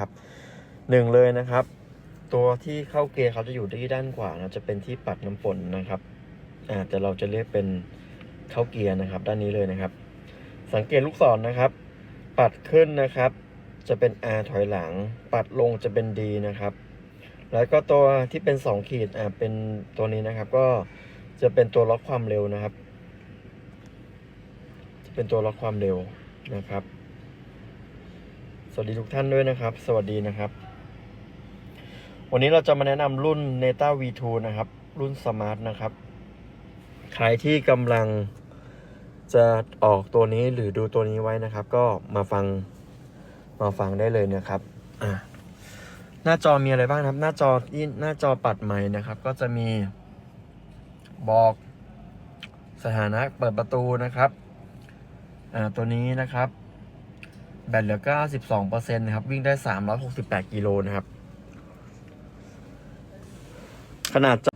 ครับหนึ่งเลยนะครับ ตัวที่เข้าเกียร์เขาจะอยู่ที่ด้านขวานะจะเป็นที่ปัดน้ำฝนนะครับอ่าแต่เราจะเรียกเป็นเข้าเกียร์นะครับ ด้านนี้เลยนะครับ สังเกตลูกศรนะครับ ปัดขึ้นนะครับ จะเป็น R ถอยหลัง ปัดลงจะเป็น D นะครับ แล้วก็ตัวที่เป็น 2 ขีดอ่าเป็นตัวนี้นะครับ ก็จะเป็นตัวล็อกความเร็วนะครับ จะเป็นตัวล็อกความเร็วนะครับ สวัสดีทุกท่านด้วยนะครับ สวัสดีนะครับ วันนี้เราจะมาแนะนำรุ่น Neta V2 นะครับ รุ่นสมาร์ทนะครับ ใครที่กำลังจะออกตัวนี้หรือดูตัวนี้ไว้นะครับ ก็มาฟังมาฟังได้เลยนะครับอะหน้าจอมีอะไรบ้างครับ หน้าจอที่หน้าจอปัดใหม่นะครับ ก็จะมีบอกสถานะเปิดประตูนะครับอ่าตัวนี้นะครับ แบตเหลือ 92%นะครับ วิ่งได้ 368 กิโลนะครับ ขนาดจ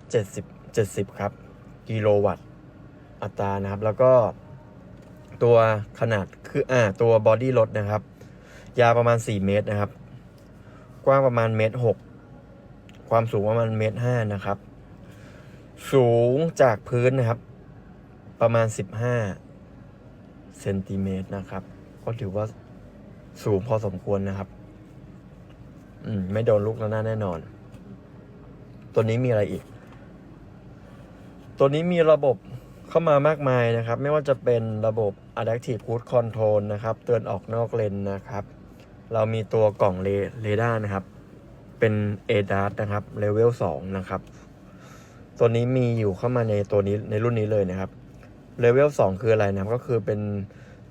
70 70 ครับ กิโลวัตต์ อัตรานะครับ แล้วก็ตัวขนาดคืออ่าตัวบอดี้รถนะครับ ยาวประมาณ 4 เมตรนะครับ กว้างประมาณเมตร 6 ความสูงประมาณเมตร 5 นะครับ สูงจากพื้นนะครับ ประมาณ 15เซนติเมตรนะครับ ก็ถือว่า สูงพอสมควรนะครับ อืม ไม่โดนลูกระนาแน่นอน ตัวนี้มีอะไรอีก ตัวนี้มีระบบเข้ามามากมายนะครับ ไม่ว่าจะเป็นระบบ Adaptive Cruise Control นะครับ เตือนออกนอกเลนนะครับ เรามีตัวกล่องเรดาร์นะครับ เป็น ADAS นะครับเลเวล2นะครับ ตัวนี้มีอยู่เข้ามาในตัวนี้ในรุ่นนี้เลยนะครับเลเวล2คืออะไรนะครับก็คือเป็น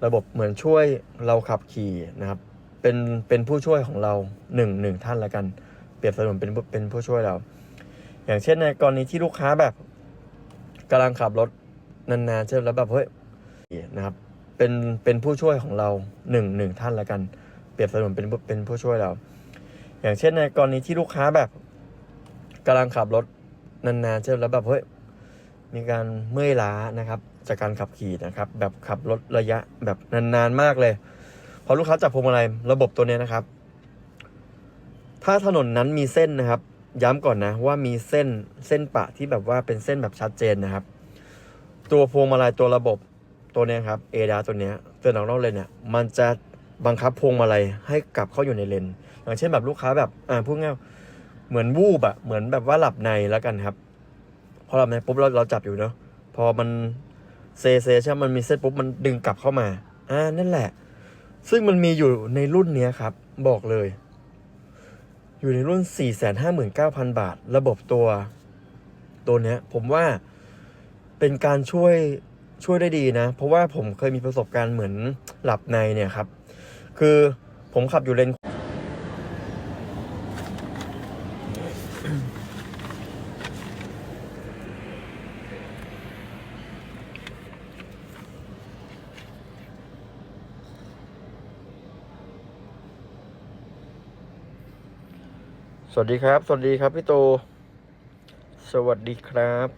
ระบบเหมือนช่วยเราขับขี่นะครับ เป็นเป็นผู้ช่วยของเราหนึ่งหนึ่งท่านละกัน เปรียบเสมือนเป็นเป็นผู้ช่วยเรา อย่างเช่นในกรณีที่ลูกค้าแบบกำลังขับรถนานๆใช่ไหมแล้วแบบเฮ้ยนะครับ เป็นเป็นผู้ช่วยของเราหนึ่งหนึ่งท่านละกัน เปรียบเสมือนเป็นเป็นผู้ช่วยเรา อย่างเช่นในกรณีที่ลูกค้าแบบกำลังขับรถนานๆใช่ไหมแล้วแบบเฮ้ย มีการเมื่อยล้านะครับ จากการขับขี่นะครับ แบบขับรถระยะแบบนานๆมากเลย พอลูกค้าจับพวงมาลัยระบบตัวนี้นะครับ ถ้าถนนนั้นมีเส้นนะครับ ย้ำก่อนนะว่ามีเส้นเส้นปะที่แบบว่าเป็นเส้นแบบชัดเจนนะครับ ตัวพวงมาลัยตัวระบบตัวนี้ครับเอดาตัวนี้เตือนออกนอกเลนเนี่ยมันจะบังคับพวงมาลัยให้กลับเข้าอยู่ในเลน อย่างเช่นแบบลูกค้าแบบอ่าพูดง่ายเหมือนวูบอะเหมือนแบบว่าหลับในแล้วกันครับ พอหลับในปุ๊บเราเราจับอยู่เนาะพอมันเซเซใช่มมันมีเส้นปุ๊บมันดึงกลับเข้ามาอ่านั่นแหละ ซึ่งมันมีอยู่ในรุ่นเนี้ยครับ บอกเลย อยู่ในรุ่น 459,000 บาท ระบบตัว ตัวเนี้ย ผมว่าเป็นการช่วยช่วยได้ดีนะ เพราะว่าผมเคยมีประสบการณ์เหมือนหลับในเนี่ยครับ คือผมขับอยู่เลน ส วัสดีครับ สวัสดีครับพี่โต สวัสดีครับ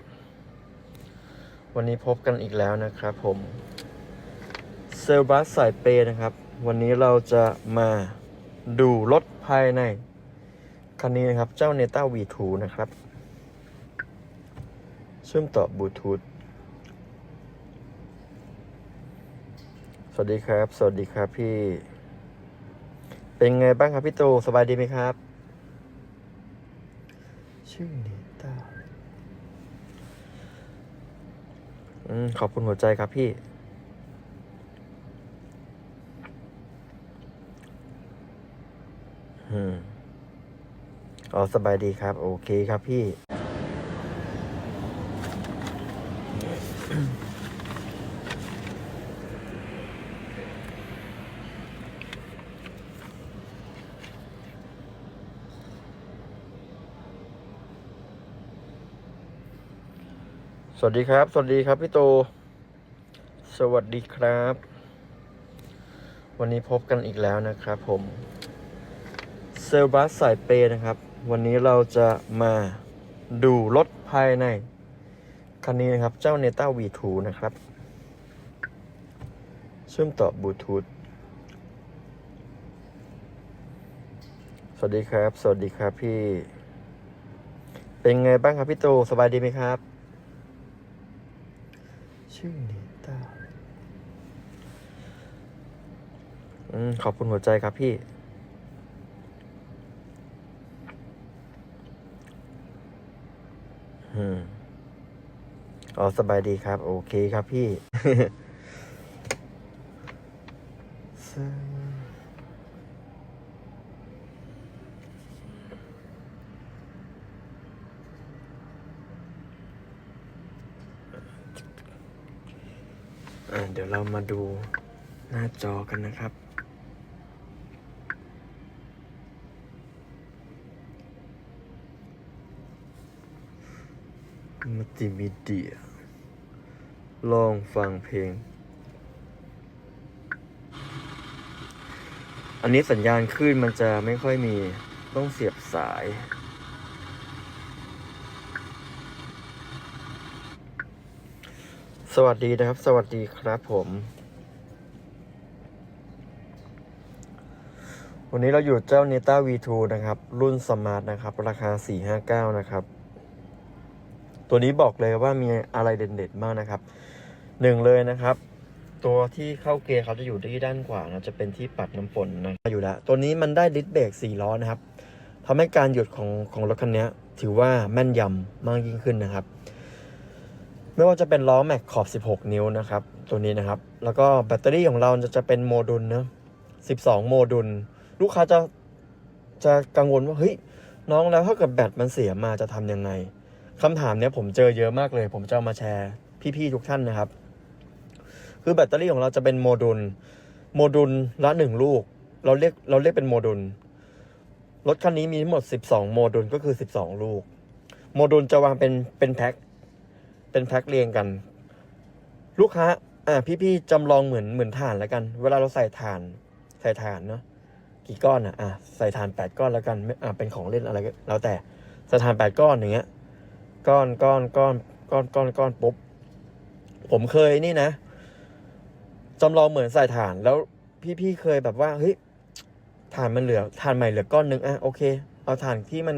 วันนี้พบกันอีกแล้วนะครับผม เซลบัสสายเปย์นะครับ วันนี้เราจะมาดูรถภายใน คันนี้นะครับ เจ้า Neta V2 นะครับ เชื่อมต่อบลูทูธ สวัสดีครับ สวัสดีครับพี่ เป็นไงบ้างครับพี่โต สบายดีไหมครับ ชื่อเนต้าอืมขอบคุณหัวใจครับพี่ อืมอ๋อสบายดีครับ โอเคครับพี่ สวัสดีครับ สวัสดีครับพี่โต สวัสดีครับ วันนี้พบกันอีกแล้วนะครับผมเซลบัสสายเปย์นะครับ วันนี้เราจะมาดูรถภายใน คันนี้นะครับ เจ้า Neta V2 นะครับ เชื่อมต่อบลูทูธ สวัสดีครับ สวัสดีครับพี่ เป็นไงบ้างครับพี่โต สบายดีไหมครับ ชื่อนิต้าอืมขอบคุณหัวใจครับพี่ อืมอ๋อสบายดีครับ โอเคครับพี่ ซึ่งอ่าเดี๋ยวเรามาดูหน้าจอกันนะครับ มัลติมีเดีย ลองฟังเพลง อันนี้สัญญาณคลื่นมันจะไม่ค่อยมีต้องเสียบสาย ส วัสดีนะครับ สวัสดีครับผม วันนี้เราอยู่เจ้า Neta V2 นะครับ รุ่นสมาร์ทนะครับ ราคา 459 นะครับ ตัวนี้บอกเลยว่ามีอะไรเด่นๆมากนะครับหนึ่งเลยนะครับ ตัวที่เข้าเกียร์เขาจะอยู่ที่ด้านขวานะจะเป็นที่ปัดน้ำฝนนะอยู่แล้ว ตัวนี้มันได้ดิสเบรก4ล้อนะครับทำให้การหยุดของของรถคันนี้ถือว่าแม่นยำมากยิ่งขึ้นนะครับ ไม่ว่าจะเป็นล้อแม็กขอบ 16 นิ้วนะครับ ตัวนี้นะครับ แล้วก็แบตเตอรี่ของเราจะจะเป็นโมดูลเนะ12 โมดูล ลูกค้าจะจะกังวลว่าเฮ้ยน้องแล้วถ้าเกิดแบตมันเสียมาจะทำยังไงคำถามเนี้ยผมเจอเยอะมากเลย ผมจะเอามาแชร์พี่ๆทุกท่านนะครับ คือแบตเตอรี่ของเราจะเป็นโมดูล โมดูลละหนึ่งลูก เราเรียกเราเรียกเป็นโมดูล รถคันนี้มีทั้งหมด 12 โมดูลก็คือ 12 ลูก โมดูลจะวางเป็นเป็นแพ็ค เป็นแพ็คเรียงกัน ลูกค้า อ่า พี่ๆจำลองเหมือนเหมือนถ่านแล้วกัน เวลาเราใส่ถ่าน ใส่ถ่านเนาะกี่ก้อนอะอะใส่ถ่าน8ก้อนแล้วกันอ่าเป็นของเล่นอะไรก็แล้วแต่ใส่ถ่าน8ก้อนอย่างเงี้ย ก้อนก้อนก้อนก้อนก้อนก้อนปุ๊บผมเคยนี่นะจำลองเหมือนใส่ถ่านแล้วพี่ๆเคยแบบว่าเฮ้ยถ่านมันเหลือถ่านใหม่เหลือก้อนหนึงอะโอเค เอาถ่านที่มัน